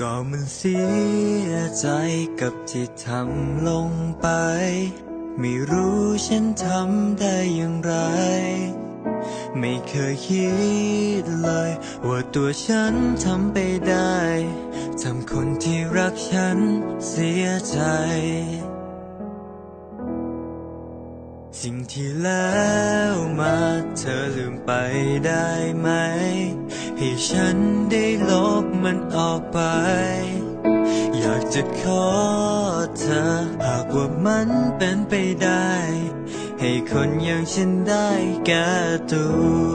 ก็มันเสียใจกับที่ทำลงไป ไม่รู้ฉันทำได้อย่างไร ไม่เคยคิดเลย ว่าตัวฉันทำไปได้ทำคนที่รักฉันเสียใจ สิ่งที่แล้วมาเธอลืมไปได้ไหม ให้ฉันได้ลบมันออกไป อยากจะขอเธอ หากว่ามันเป็นไปได้ ให้คนอย่างฉันได้แก้ตัว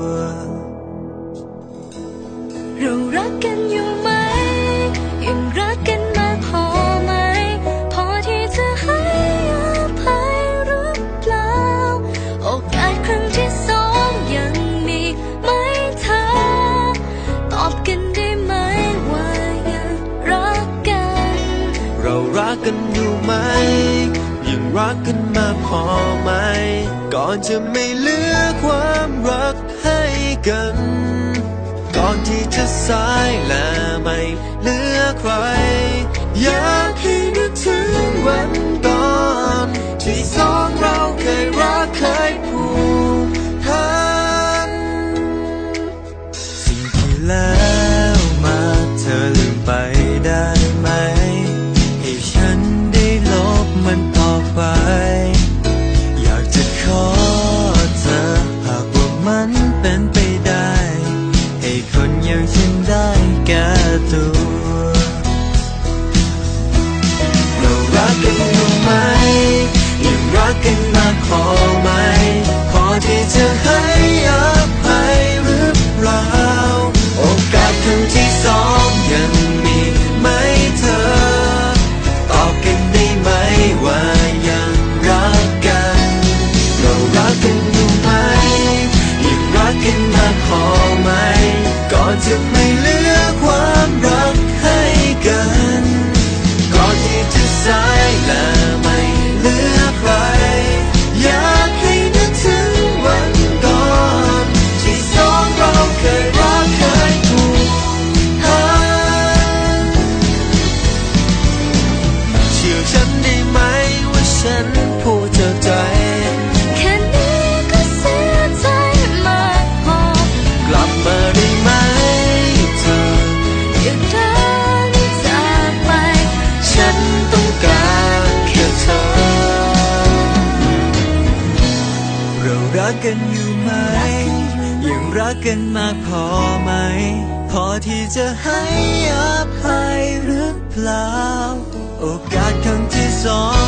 กันอยู่ไหม ยังรักกันมากพอไหม ก่อนจะไม่เหลือความรักให้กัน ก่อนที่จะสายและไม่เหลือใครอยาก คนอย่างฉันได้แก้ตัวเรารักกันอยู่ไหม ยังรักกันมากพอไหม พอที่จะให้อภัยหรือเปล่า โอกาสครั้งที่สองยังมีไหมเธอ ตอบกันได้ไหมว่ายังรักกัน เรารักกันอยู่ไหม ยังรักกันมากพอ รักกันอยู่ไหม ยังรักกันมากพอไหม พอที่จะให้อภัยหรือเปล่า โอกาสครั้งที่สอง